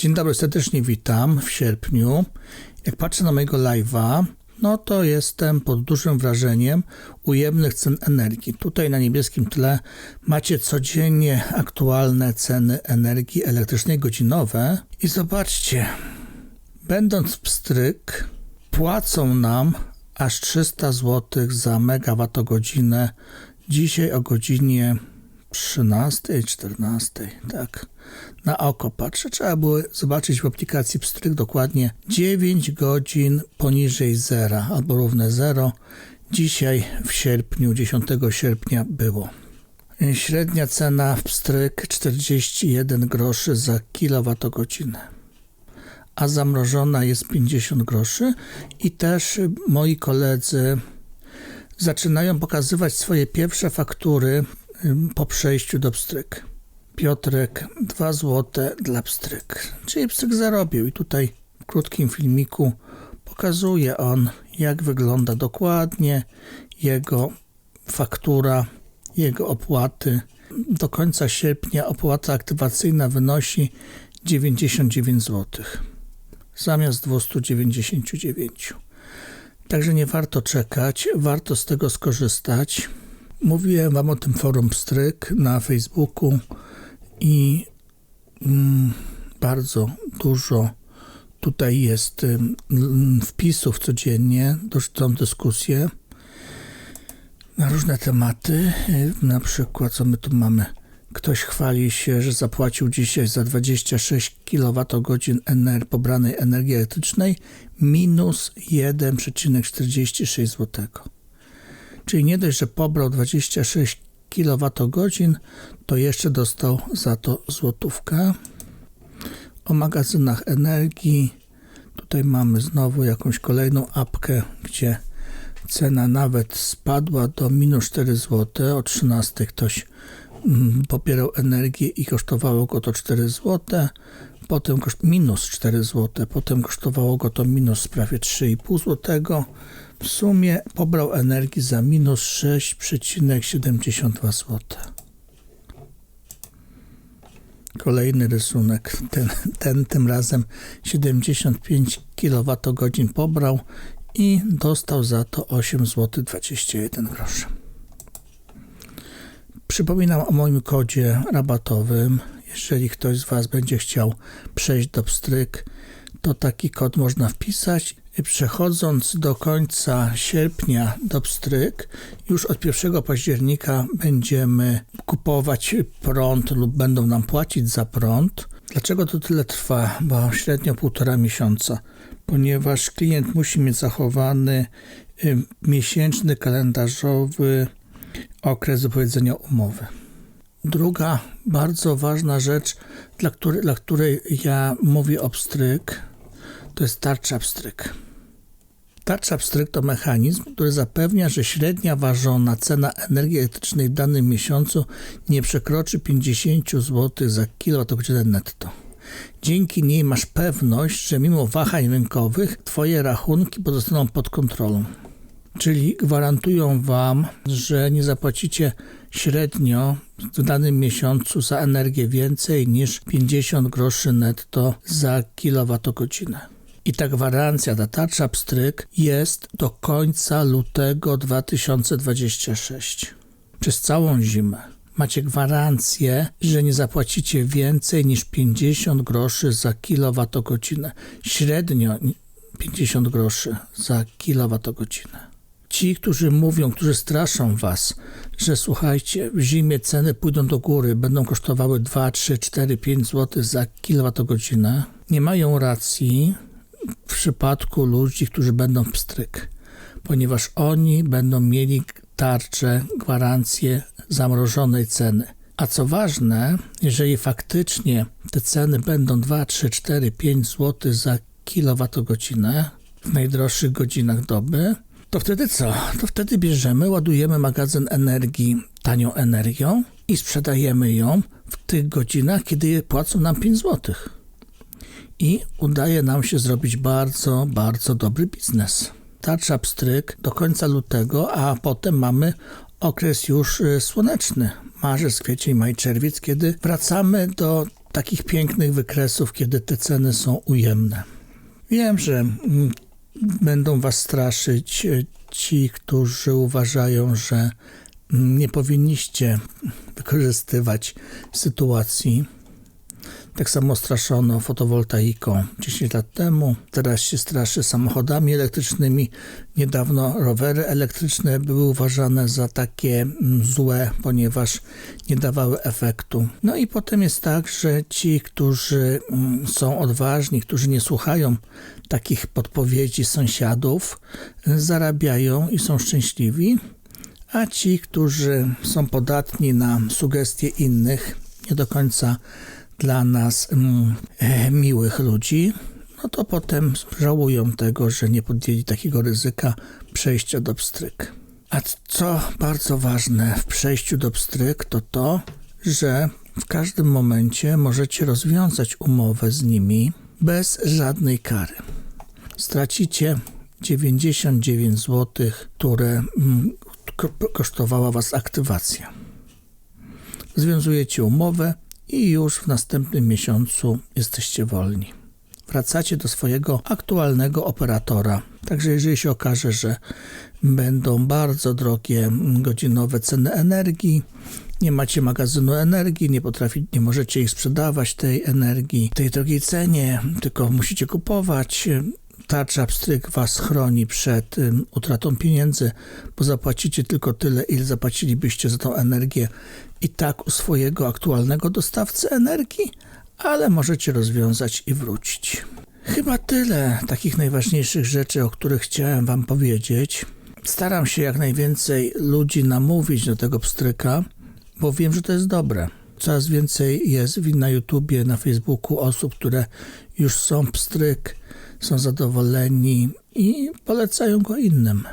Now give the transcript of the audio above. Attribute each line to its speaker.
Speaker 1: Dzień dobry, serdecznie witam w sierpniu. Jak patrzę na mojego live'a, no to jestem pod dużym wrażeniem ujemnych cen energii. Tutaj na niebieskim tle macie codziennie aktualne ceny energii elektrycznej godzinowe i zobaczcie, będąc pstryk, płacą nam aż 300 zł za megawattogodzinę. Dzisiaj o godzinie 13, 14, tak. Na oko patrzę. Trzeba było zobaczyć w aplikacji Pstryk dokładnie 9 godzin poniżej zera albo równe 0. Dzisiaj w sierpniu, 10 sierpnia było. Średnia cena w Pstryk 41 groszy za kilowatogodzinę. A zamrożona jest 50 groszy i też moi koledzy zaczynają pokazywać swoje pierwsze faktury po przejściu do pstryk. Piotrek 2 zł dla pstryk. Czyli pstryk zarobił i tutaj w krótkim filmiku pokazuje on jak wygląda dokładnie jego faktura, jego opłaty. Do końca sierpnia opłata aktywacyjna wynosi 99 zł zamiast 299. Także nie warto czekać, warto z tego skorzystać. Mówiłem Wam o tym forum Pstryk na Facebooku i mm, bardzo dużo tutaj jest mm, wpisów codziennie, tą dyskusję na różne tematy. Na przykład, co my tu mamy? Ktoś chwali się, że zapłacił dzisiaj za 26 kWh ener pobranej energii elektrycznej minus 1,46 zł. Czyli nie dość, że pobrał 26 kWh, to jeszcze dostał za to złotówkę. O magazynach energii. Tutaj mamy znowu jakąś kolejną apkę, gdzie cena nawet spadła do minus 4 zł. O 13 ktoś mm, popierał energię i kosztowało go to 4 zł. Potem minus 4 zł, potem kosztowało go to minus prawie 3,5 zł. W sumie pobrał energii za minus 6,72 zł. Kolejny rysunek, ten, ten tym razem 75 kWh pobrał i dostał za to 8 zł 21 groszy. Przypominam o moim kodzie rabatowym. Jeżeli ktoś z Was będzie chciał przejść do pstryk, to taki kod można wpisać Przechodząc do końca sierpnia do pstryk, już od 1 października będziemy kupować prąd lub będą nam płacić za prąd. Dlaczego to tyle trwa? Bo średnio półtora miesiąca, ponieważ klient musi mieć zachowany y, miesięczny kalendarzowy okres wypowiedzenia umowy. Druga bardzo ważna rzecz, dla której, dla której ja mówię o pstryk, to jest tarcza pstryk. Tarcza pstryk to mechanizm, który zapewnia, że średnia ważona cena energii elektrycznej w danym miesiącu nie przekroczy 50 zł za kWh netto. Dzięki niej masz pewność, że mimo wahań rynkowych Twoje rachunki pozostaną pod kontrolą. Czyli gwarantują Wam, że nie zapłacicie średnio w danym miesiącu za energię więcej niż 50 groszy netto za kilowatogodzinę. I ta gwarancja, ta tarcza pstryk jest do końca lutego 2026. Przez całą zimę macie gwarancję, że nie zapłacicie więcej niż 50 groszy za kilowatogodzinę. Średnio 50 groszy za kilowatogodzinę. Ci, którzy mówią, którzy straszą was, że słuchajcie, w zimie ceny pójdą do góry, będą kosztowały 2, 3, 4, 5 zł za kilowatogodzinę, nie mają racji, w przypadku ludzi, którzy będą w pstryk, ponieważ oni będą mieli tarczę, gwarancję zamrożonej ceny. A co ważne, jeżeli faktycznie te ceny będą 2, 3, 4, 5 zł za kilowatogodzinę w najdroższych godzinach doby, to wtedy co? To wtedy bierzemy, ładujemy magazyn energii tanią energią i sprzedajemy ją w tych godzinach, kiedy płacą nam 5 złotych i udaje nam się zrobić bardzo, bardzo dobry biznes. Tarcza pstryk do końca lutego, a potem mamy okres już y, słoneczny. Marzec, kwiecień, maj, czerwiec, kiedy wracamy do takich pięknych wykresów, kiedy te ceny są ujemne. Wiem, że mm, będą Was straszyć e, ci, którzy uważają, że mm, nie powinniście wykorzystywać sytuacji. Tak samo straszono fotowoltaiką 10 lat temu, teraz się straszy samochodami elektrycznymi. Niedawno rowery elektryczne były uważane za takie mm, złe, ponieważ nie dawały efektu. No i potem jest tak, że ci, którzy mm, są odważni, którzy nie słuchają takich podpowiedzi sąsiadów, zarabiają i są szczęśliwi, a ci, którzy są podatni na sugestie innych, nie do końca dla nas mm, e, miłych ludzi, no to potem żałują tego, że nie podjęli takiego ryzyka przejścia do pstryk. A co bardzo ważne w przejściu do pstryk, to to, że w każdym momencie możecie rozwiązać umowę z nimi bez żadnej kary. Stracicie 99 zł, które mm, ko- kosztowała Was aktywacja. Związujecie umowę i już w następnym miesiącu jesteście wolni. Wracacie do swojego aktualnego operatora. Także jeżeli się okaże, że będą bardzo drogie godzinowe ceny energii, nie macie magazynu energii, nie potrafi, nie możecie ich sprzedawać tej energii tej drogiej cenie, tylko musicie kupować. Tarcza pstryk was chroni przed ym, utratą pieniędzy, bo zapłacicie tylko tyle, ile zapłacilibyście za tą energię i tak u swojego aktualnego dostawcy energii, ale możecie rozwiązać i wrócić. Chyba tyle takich najważniejszych rzeczy, o których chciałem Wam powiedzieć. Staram się jak najwięcej ludzi namówić do tego pstryka, bo wiem, że to jest dobre. Coraz więcej jest na YouTubie, na Facebooku osób, które już są pstryk, są zadowoleni i polecają go innym.